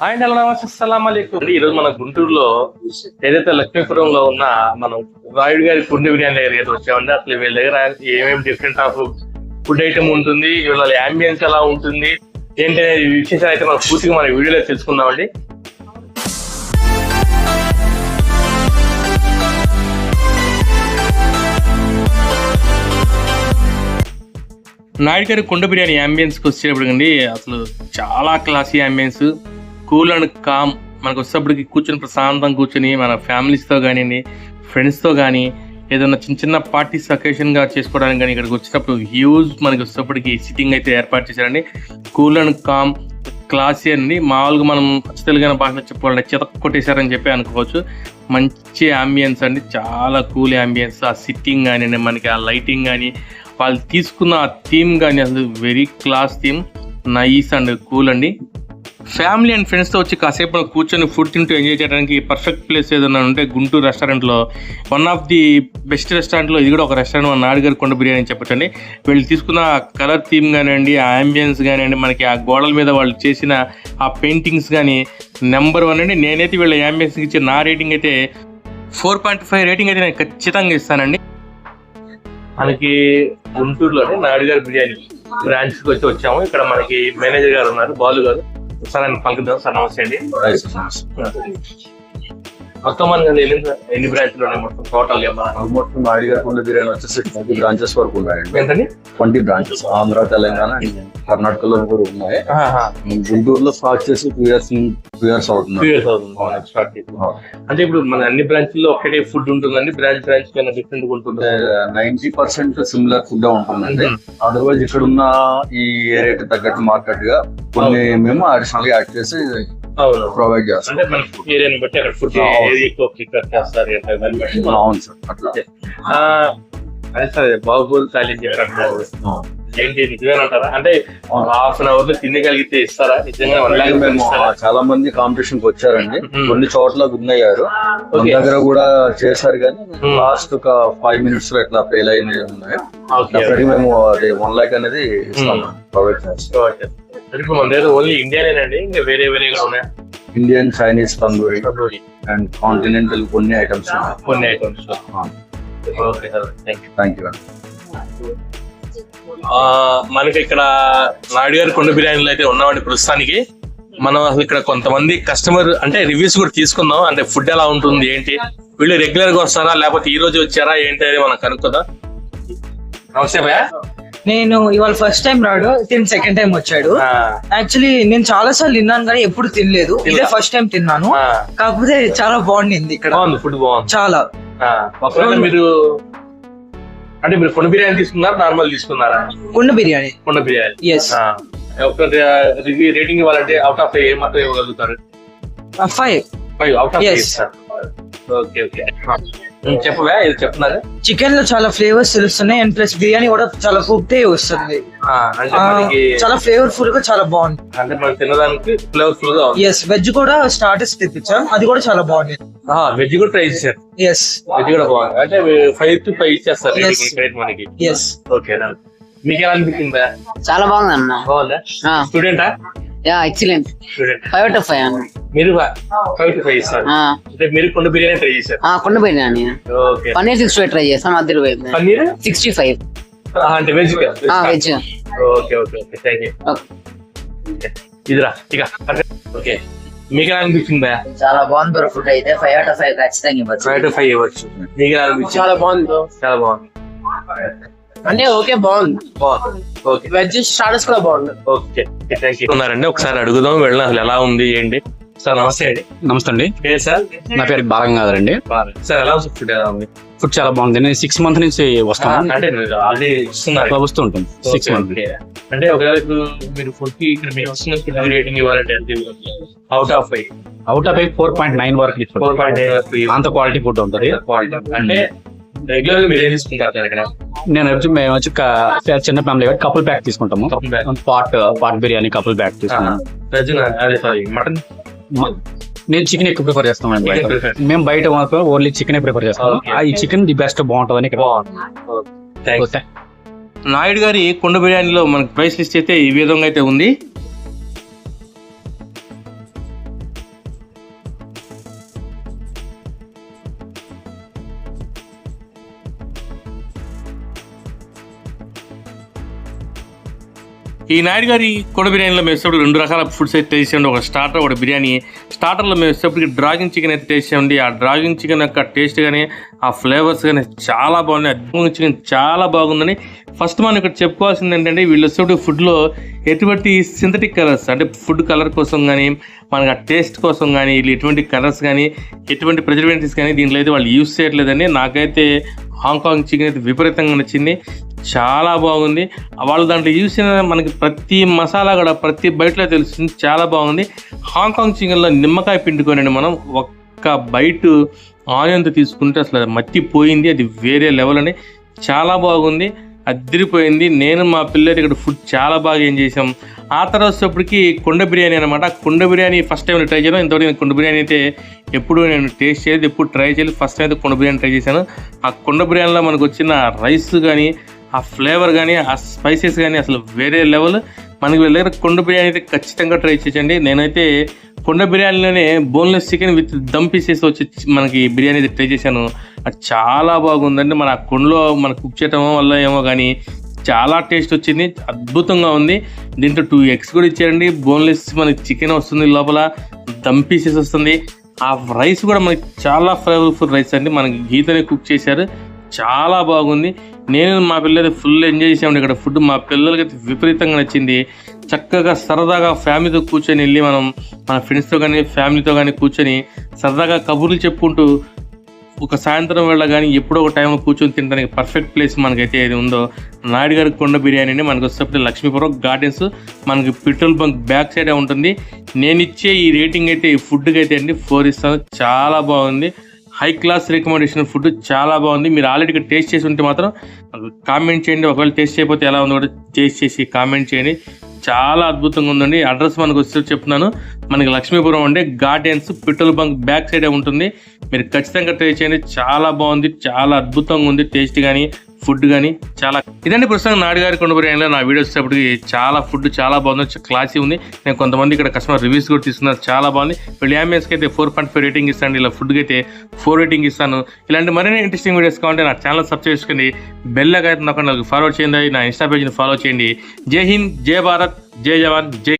Hi hello నమస్తే అస్సలాం ఈ రోజు మన గుంటూరులో ఏదైతే లక్ష్మీపురంలో ఉన్న మనం రాయుడు గారి కుండి బిర్యానీ దగ్గర అయితే వచ్చామండి. అసలు వీళ్ళ దగ్గర ఏమేమి డిఫరెంట్ ఆఫ్ ఫుడ్ ఐటమ్ ఉంటుంది వీళ్ళ అంబియన్స్ ఎలా ఉంటుంది ఏంటి అనేది విశేషాలు అయితే మనం పూర్తిగా మన వీడియోలో తెలుసుకుందామండి. నాయుడు గారి కుండ బిర్యానీ అంబియన్స్కి అండి అసలు చాలా classy ambience cool and calm మనకు వచ్చేటప్పటికి కూర్చొని ప్రశాంతం కూర్చొని మన ఫ్యామిలీస్తో కానివ్వండి ఫ్రెండ్స్తో కానీ ఏదైనా చిన్న చిన్న పార్టీస్ అకేషన్గా చేసుకోవడానికి కానీ ఇక్కడికి వచ్చేటప్పుడు హ్యూజ్ మనకి వచ్చేటప్పటికి సిట్టింగ్ అయితే ఏర్పాటు చేశారండి. కూల్ అండ్ కామ్ క్లాసీ అండి. మామూలుగా మనం తెలుగు భాషలో చెప్పుకోవాలంటే చితక్ కొట్టేశారని చెప్పి అనుకోవచ్చు. మంచి అంబియన్స్ అండి. చాలా కూల్ అంబియన్స్ ఆ సిట్టింగ్ కానీ మనకి ఆ లైటింగ్ కానీ వాళ్ళు తీసుకున్న ఆ థీమ్ కానీ అసలు very class theme nice and cool అండి. ఫ్యామిలీ అండ్ ఫ్రెండ్స్తో వచ్చి కాసేపు మనం కూర్చొని ఫుడ్ తింటూ ఎంజాయ్ చేయడానికి పర్ఫెక్ట్ ప్లేస్ ఏదైనా ఉంటే గుంటూరు రెస్టారెంట్లో. వన్ ఆఫ్ ది బెస్ట్ రెస్టారెంట్లో ఇది కూడా ఒక రెస్టారెంట్. మన నాడుగారి కొండ బిర్యానీ అని చెప్పచ్చండి. వీళ్ళు తీసుకున్న కలర్ థీమ్ కానివ్వండి ఆ అంబియన్స్ కానివ్వండి మనకి ఆ గోడల మీద వాళ్ళు చేసిన ఆ పెయింటింగ్స్ కానీ నెంబర్ వన్ అండి. నేనైతే వీళ్ళ అంబియన్స్కి ఇచ్చే నా రేటింగ్ అయితే ఫోర్ పాయింట్ ఫైవ్ రేటింగ్ అయితే నేను ఖచ్చితంగా ఇస్తానండి. మనకి గుంటూరులోనే నాడుగారు బిర్యానీ బ్రాంచ్కి వచ్చి వచ్చాము. ఇక్కడ మనకి మేనేజర్ గారు ఉన్నారు బాలు గారు. సార్ అని పలుకుదాం సార్ నమస్తే అండి. మొత్తం మనకి ఎన్ని ఎన్ని బ్రాంచ్లు ఉన్నాయి మొత్తం టోటల్ ఆల్మోస్ట్ మా ఐడియా కుండ బిర్యానీ వచ్చేసి ట్వంటీ బ్రాంచెస్ వరకు ఉన్నాయండి. ఎంతండి? ట్వంటీ బ్రాంచెస్ ఆంధ్ర తెలంగాణ కర్ణాటకలో కూడా ఉన్నాయి. గుంటూరులో స్టార్ట్ చేసి టూ ఇయర్స్ టూ ఇయర్స్ అవుతుంది. టూ ఇయర్స్ అవుతుంది. మనకి స్టార్ట్ చేసి. అంటే ఇప్పుడు మన అన్ని బ్రాంచ్ల్లో ఒకటే ఫుడ్ ఉంటుందండి బ్రాంచ్ బ్రాంచ్ కన్నా డిఫరెంట్ ఉంటుంది? నైన్టీ పర్సెంట్ సిమిలర్ ఫుడ్ ఉంటుందండి. అదర్వైజ్ ఇక్కడ ఉన్న ఈ ఏరియాకి తగ్గట్టు మార్కెట్గా కొన్ని మేము అడిషనల్గా యాడ్ చేసి ప్రొవైడ్ అవును. ప్రిఫర్ చేస్తారు అవును సార్ అట్లా. అదే సార్ బాహుబలి ఛాలెంజ్ ఏంటి నిజమేనంటారా అంటే హాఫ్ అన్ అవర్లో తినగలిగితే ఇస్తారా? నిజంగా చాలా మంది కాంపిటీషన్కి వచ్చారండి. కొన్ని చోట్ల గున్ అయ్యారు మన. దగ్గర కూడా చేశారు కానీ. లాస్ట్ ఒక ఫైవ్ మినిట్స్లో ఇట్లా ఫెయిల్ అయినవి ఉన్నాయి మేము అది వన్ లాక్ అనేది ఇస్తాం. ప్రొవైడ్ చేస్తాం. ఇప్పుడు మన దగ్గర ఓన్లీ ఇండియానేనండి ఇంకా వేరే వేరే కూడా ఉన్నాయా. Indian Chinese tandoori tandoori and continental కొన్ని ఐటమ్స్ కొన్ని items okay sir thank you thank you మనకి ఇక్కడ నాయుడు గారి కొండ బిర్యానీలో అయితే ఉన్నామండి ప్రస్తుతానికి. మనం అసలు ఇక్కడ కొంతమంది కస్టమర్ అంటే రివ్యూస్ కూడా తీసుకుందాం. అంటే ఫుడ్ ఎలా ఉంటుంది ఏంటి? వీళ్ళు రెగ్యులర్గా వస్తారా లేకపోతే ఈ రోజు వచ్చారా ఏంటి అనేది మనం కనుక్కుందాం. నమస్తే భయ్యా. నేను ఇవాళ ఫస్ట్ టైం రాడు తిని సెకండ్ టైం వచ్చాడు. యాక్చువల్లీ నేను చాలా సార్లు తిన్నాను కానీ ఎప్పుడు తినలేదు. ఇదే? ఫస్ట్ టైం తిన్నాను. కాకపోతే చాలా బాగుండింది ఇక్కడ. ఫుడ్ బాగుంది. చాలా. మీరు అంటే మీరు కొండ బిర్యానీ తీసుకున్నారా? నార్మల్ తీసుకున్నారా? కుండ బిర్యానీ. కొండ బిర్యానీ. ఎస్ రేటింగ్ ఇవ్వాలంటే అవుట్ ఆఫ్ ఏ మాత్రం ఇవ్వగలుగుతారు. Five five out of. Okay okay. చెప్పవా ఇది చెప్తున్నారా. చికెన్లో చాలా ఫ్లేవర్స్ తెలుస్తున్నాయి అండ్ ప్లస్ బిర్యానీ కూడా చాలా కుక్తే వస్తుంది. చాలా ఫ్లేవర్ఫుల్గా చాలా బాగుంది. అంటే మనం తినడానికి ఫ్లేవర్ఫుల్గా ఉంది. ఎస్ వెజ్ కూడా స్టార్టర్స్ తెప్పించాం అది కూడా చాలా బాగుంది. వెజ్ కూడా ట్రై చేశారు. ఎస్ వెజ్ కూడా బాగుంది. అంటే ఫైవ్ టు ఫైవ్ ఇచ్చేస్తారు మనకి. ఎస్ ఓకే మీకు ఎలా అనిపించింది చాలా బాగుంది? అన్న బాగుందా ఆ, స్టూడెంటా యా ఎక్సలెంట్ ఫైవ్ అన్న. మీరు ఫైవ్ టు ఫైవ్ ఇస్తారు. ఆ, అంటే మీరు కొండ బిర్యానీ ట్రై చేశారు. ఆ, కుండ biryani okay paneer sixty five try చేస్తాం పన్నీర్? సిక్స్టీ ఫైవ్ ఆ, అంటే veg veg okay okay okay. Thank you ఇదిరా ఇక ఓకే మీకు ఎలా అనిపించింది భయ్యా? చాలా బాగుంది బ్రో ఫుడ్ అయితే. ఫైవ్ అవుట్ ఆఫ్ ఫైవ్ ఖచ్చితంగా ఇవ్వచ్చు. ఫైవ్ టు ఫైవ్ ఇవ్వచ్చు. మీకు ఎలా అనిపించింది? చాలా బాగుంది. చాలా బాగుంది. అంటే ఓకే బాగుంది. బాగుంది. ఓకే. వెజ్ స్టార్టర్స్ కూడా బాగుంది. ఓకే. థ్యాంక్ యూ ఉన్నారండి ఒకసారి అడుగుదాం వెళ్ళిన అసలు ఎలా ఉంది ఏంటి? సార్ నమస్తే అండి. నమస్తే అండి. ఏ సార్? నా పేరు బాలంగాధర్ అండి సార్ ఎలా ఉంది ఫుడ్ ఎలా ఉంది? ఫుడ్ చాలా బాగుంది. నేను సిక్స్ మంత్ నుంచి వస్తాను. అంటే ఆల్రెడీ ఇస్తున్నారు వస్తూ ఉంటాను. Six month. అంటే ఒకవేళ ఇప్పుడు మీరు ఫుడ్కి ఇక్కడ మీరు వస్తున్న రేటింగ్ ఇవ్వాలంటే out of five out of four point nine వరకు. ఫోర్ పాయింట్ అంత క్వాలిటీ ఫుడ్ ఉంటుంది. అంటే రెగ్యులర్గా మీరు తీసుకుంటారు నేను వచ్చి మేము వచ్చి క- చిన్న ఫ్యామిలీ కాబట్టి కపుల్ ప్యాక్ తీసుకుంటాము. Couple pack. Pot pot biryani couple pack తీసుకున్నాను వెజ్ అదే సారీ మటన్ మ- నేను చికెన్ ఎక్కువ ప్రిఫర్ చేస్తాను Chicken బయట. Prefer. మేము బయట మాత్రం ఓన్లీ చికెన్ ప్రిఫర్ చేస్తాం Okay. ఆ ఈ చికెన్ ది బెస్ట్ బాగుంటుందని ఇక్కడ థ్యాంక్స్ నాయుడు గారి కుండ బిర్యానీలో మనకి ప్రైస్ లిస్ట్ అయితే ఈ విధంగా అయితే ఉంది. ఈ నాయుడు గారి కొండ బిర్యానీలో మేము రెండు రకాల ఫుడ్స్ అయితే టేస్ట్ చేయండి. ఒక స్టార్టర్ ఒక బిర్యానీ. స్టార్టర్లో మేము వచ్చేటప్పటికి డ్రాగింగ్ చికెన్ అయితే టేస్ట్ చేయండి. ఆ డ్రాగింగ్ చికెన్ యొక్క టేస్ట్ కానీ ఆ ఫ్లేవర్స్ కానీ చాలా బాగున్నాయి. అద్భుతంగా చికెన్ చాలా బాగుందని ఫస్ట్ మనం ఇక్కడ చెప్పుకోవాల్సింది ఏంటంటే వీళ్ళు వచ్చేటప్పుడు ఫుడ్లో ఎటువంటి సింథటిక్ కలర్స్ అంటే ఫుడ్ కలర్ కోసం కానీ మనకు ఆ టేస్ట్ కోసం కానీ వీళ్ళు ఎటువంటి కలర్స్ కానీ ఎటువంటి ప్రిజర్వేటివ్స్ కానీ దీంట్లో అయితే వాళ్ళు యూస్ చేయట్లేదని నాకైతే హాంకాంగ్ చికెన్ అయితే విపరీతంగా నచ్చింది. చాలా బాగుంది. వాళ్ళు దాంట్లో యూస్ చేసిన మనకి ప్రతి మసాలా కూడా ప్రతి బయటలో తెలుస్తుంది. చాలా బాగుంది. హాంకాంగ్ చికెన్లో నిమ్మకాయ పిండుకోనండి మనం. ఒక్క బయట ఆనియన్తో తీసుకుంటే అసలు అది మట్టిపోయింది అది వేరే లెవెల్ అని చాలా బాగుంది. అద్దరిపోయింది నేను మా పిల్లలు ఇక్కడ ఫుడ్ చాలా బాగా ఏం చేసాం ఆ తర్వాత వచ్చేప్పటికి కుండ బిర్యానీ అనమాట కుండ బిర్యానీ ఫస్ట్ టైం ట్రై చేయడం ఇంతవరకు నేను కుండ బిర్యానీ అయితే ఎప్పుడు నేను టేస్ట్ చేయలేదు ఎప్పుడు ట్రై చేయలేదు. ఫస్ట్ టైం అయితే కుండ బిర్యానీ ట్రై చేశాను. ఆ కుండ బిర్యానీలో మనకు వచ్చిన రైస్ కానీ ఆ ఫ్లేవర్ కానీ ఆ స్పైసెస్ కానీ అసలు వేరే లెవెల్ మనకి వీళ్ళ కుండ బిర్యానీ అయితే ఖచ్చితంగా ట్రై చేయండి నేనైతే కొండ బిర్యానీలోనే boneless chicken with dum pieces వచ్చి మనకి బిర్యానీ అయితే ట్రై చేశాను. అది చాలా బాగుందండి. మన ఆ కొండలో మన కుక్ చేయటం వల్ల ఏమో కానీ చాలా టేస్ట్ వచ్చింది. అద్భుతంగా ఉంది. దీంట్లో టూ ఎగ్స్ కూడా ఇచ్చారండి. బోన్లెస్ మనకి చికెన్ వస్తుంది లోపల దమ్ పీసెస్ వస్తుంది. ఆ రైస్ కూడా మనకి చాలా ఫ్లేవర్ఫుల్ రైస్ అండి. మనకి గీతనే కుక్ చేశారు. చాలా బాగుంది. నేను మా పిల్లలు ఫుల్ ఎంజాయ్ చేసామండి ఇక్కడ ఫుడ్ మా పిల్లలకి అయితే విపరీతంగా నచ్చింది. చక్కగా సరదాగా ఫ్యామిలీతో కూర్చొని వెళ్ళి మనం మన ఫ్రెండ్స్తో కానీ ఫ్యామిలీతో కానీ కూర్చొని సరదాగా కబుర్లు చెప్పుకుంటూ ఒక సాయంత్రం వేళ కానీ ఎప్పుడో ఒక టైంలో కూర్చొని తినడానికి పర్ఫెక్ట్ ప్లేస్ మనకైతే ఏది ఉందో నాయుడు గారి కొండ బిర్యానీ అని మనకు వచ్చేటప్పుడు లక్ష్మీపురం గార్డెన్స్ మనకి పెట్రోల్ బంక్ బ్యాక్ సైడే ఉంటుంది. నేను ఇచ్చే ఈ రేటింగ్ అయితే ఈ ఫుడ్కి అయితే అండి ఫోర్ ఇస్తాను. చాలా బాగుంది. హై క్లాస్ రికమెండేషన్ ఫుడ్ చాలా బాగుంది. మీరు ఆల్రెడీ టేస్ట్ చేసి ఉంటే మాత్రం కామెంట్ చేయండి. ఒకవేళ టేస్ట్ చేయకపోతే ఎలా ఉందో కూడా టేస్ట్ చేసి కామెంట్ చేయండి. చాలా అద్భుతంగా ఉందండి. అడ్రస్ మనకు వచ్చి చెప్తున్నాను. మనకి లక్ష్మీపురం ఉండే గార్డెన్స్ పెట్రోల్ బంక్ బ్యాక్ సైడే ఉంటుంది. మీరు ఖచ్చితంగా ట్రై చేయండి. చాలా బాగుంది. చాలా అద్భుతంగా ఉంది. టేస్ట్ కానీ ఫుడ్ కానీ చాలా ఇదండి ప్రస్తుతం నాడుగారి కొండ బిర్యానీలో నా వీడియోస్ వచ్చేటప్పటికి చాలా ఫుడ్ చాలా బాగుంది క్లాసీ ఉంది. నేను కొంతమంది ఇక్కడ కస్టమర్ రివ్యూస్ కూడా తీసుకున్నారు చాలా బాగుంది. వీళ్ళు అంబియన్స్కి అయితే ఫోర్ పాయింట్ ఫైవ్ రేటింగ్ ఇస్తాను ఇలా ఫుడ్కి అయితే ఫోర్ రేటింగ్ ఇస్తాను. ఇలాంటి మరిన్ని ఇంట్రెస్టింగ్ వీడియోస్ కావాలంటే నా ఛానల్ సబ్స్క్రైబ్ చేసుకోండి బెల్ అయితే నాకు ఫాలో చేయండి నా ఇన్స్టా పేజ్ని ఫాలో చేయండి. జై హింద్ జై భారత్ జై జవాన్ జై